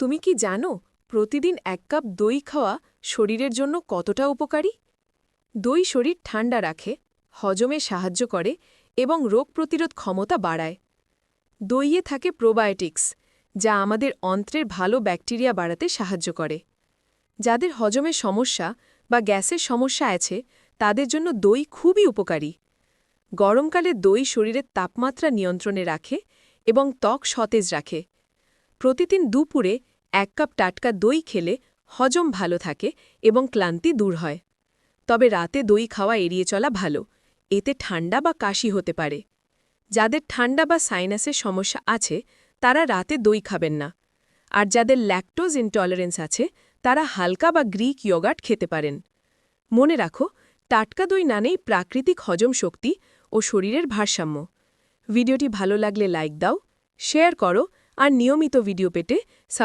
তুমি কি জানো প্রতিদিন এক কাপ দই খাওয়া শরীরের জন্য কতটা উপকারী? দই শরীর ঠান্ডা রাখে, হজমে সাহায্য করে এবং রোগ প্রতিরোধ ক্ষমতা বাড়ায়। দইয়ে থাকে প্রোবায়োটিক্স, যা আমাদের অন্ত্রের ভালো ব্যাকটেরিয়া বাড়াতে সাহায্য করে। যাদের হজমের সমস্যা বা গ্যাসের সমস্যা আছে, তাদের জন্য দই খুবই উপকারী। গরমকালে দই শরীরের তাপমাত্রা নিয়ন্ত্রণে রাখে এবং ত্বক সতেজ রাখে। প্রতিদিন দুপুরে এক কাপ টাটকা দই খেলে হজম ভালো থাকে এবং ক্লান্তি দূর হয়। তবে রাতে দই খাওয়া এড়িয়ে চলা ভালো। এতে ঠান্ডা বা কাশি হতে পারে। যাদের ঠান্ডা বা সাইনাসের সমস্যা আছে, তারা রাতে দই খাবেন না। আর যাদের ল্যাকটোজ ইনটলারেন্স আছে, তারা হালকা বা গ্রিক ইয়োগার্ট খেতে পারেন। মনে রাখো, টাটকা দই নানেই প্রাকৃতিক হজম শক্তি ও শরীরের ভারসাম্য। ভিডিওটি ভালো লাগলে লাইক দাও শেয়ার করো আর নিয়মিত ভিডিও পেতে সাব